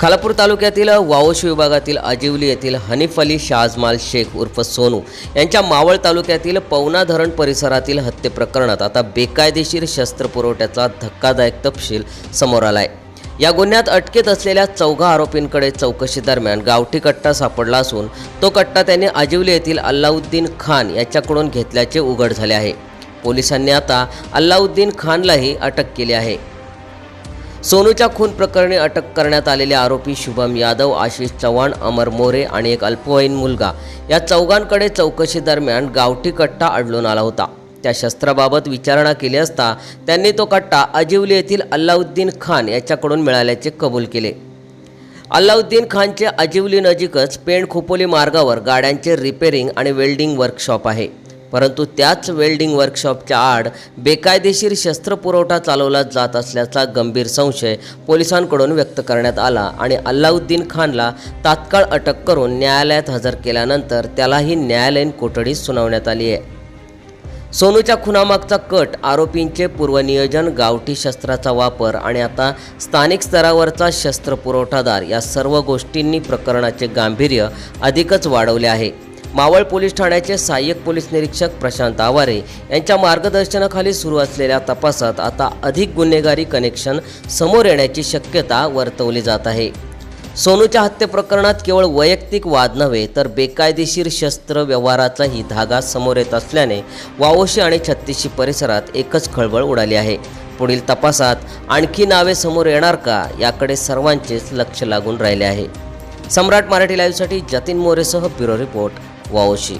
खालापूर तालुक्यातील वावोशी विभागातील अजिवली येथील हनीफ अली शाजमाल शेख उर्फ सोनू यांच्या मावळ तालुक्यातील पवना धरण परिसरातील हत्ये प्रकरणात आता बेकायदेशीर शस्त्र पुरवठ्याचा धक्कादायक तपशील समोर आला आहे या गुन्ह्यात अटकेत असलेल्या चौघा आरोपींकडे चौकशी दरम्यान गावठी कट्टा सापडला असून तो कट्टा त्यांनी अजिवली येथील अल्लाउद्दीन खान याच्याकडून घेतल्याचे उघड झाले आहे. पोलिसांनी आता अल्लाउद्दीन खानलाही अटक केली आहे. सोनूच्या खून प्रकरणी अटक करण्यात आलेले आरोपी शुभम यादव आशिष चव्हाण अमर मोरे आणि एक अल्पवयीन मुलगा या चौघांकडे चौकशी दरम्यान गावठी कट्टा आढळून आला होता. त्या शस्त्राबाबत विचारणा केली असता त्यांनी तो कट्टा अजिवली येथील अल्लाउद्दीन खान याच्याकडून मिळाल्याचे कबूल केले. अल्लाउद्दीन खानचे अजिवली नजीकच पेण खोपोली मार्गावर गाड्यांचे रिपेरिंग आणि वेल्डिंग वर्कशॉप आहे. परंतु त्याच वेल्डिंग वर्कशॉपच्या आड बेकायदेशीर शस्त्रपुरवठा चालवला जात असल्याचा गंभीर संशय पोलिसांकडून व्यक्त करण्यात आला आणि अल्लाउद्दीन खानला तात्काळ अटक करून न्यायालयात हजर केल्यानंतर त्यालाही न्यायालयीन कोठडी सुनावण्यात आली आहे. सोनूच्या खुनामागचा कट आरोपींचे पूर्वनियोजन गावठी शस्त्राचा वापर आणि आता स्थानिक स्तरावरचा शस्त्र पुरवठादार या सर्व गोष्टींनी प्रकरणाचे गांभीर्य अधिकच वाढवले आहे. मावळ पोलीस ठाण्याचे सहाय्यक पोलीस निरीक्षक प्रशांत आवारे यांच्या मार्गदर्शनाखाली सुरू असलेल्या तपासात आता अधिक गुन्हेगारी कनेक्शन समोर येण्याची शक्यता वर्तवली जात आहे. सोनूच्या हत्ये प्रकरणात केवळ वैयक्तिक वाद नव्हे तर बेकायदेशीर शस्त्र व्यवहाराचाही धागा समोर येत असल्याने वावोशी आणि छत्तीशी परिसरात एकच खळबळ उडाली आहे. पुढील तपासात आणखी नावे समोर येणार का याकडे सर्वांचेच लक्ष लागून राहिले आहे. सम्राट मराठी लाईव्हसाठी जतीन मोरेसह ब्युरो रिपोर्ट वावोशी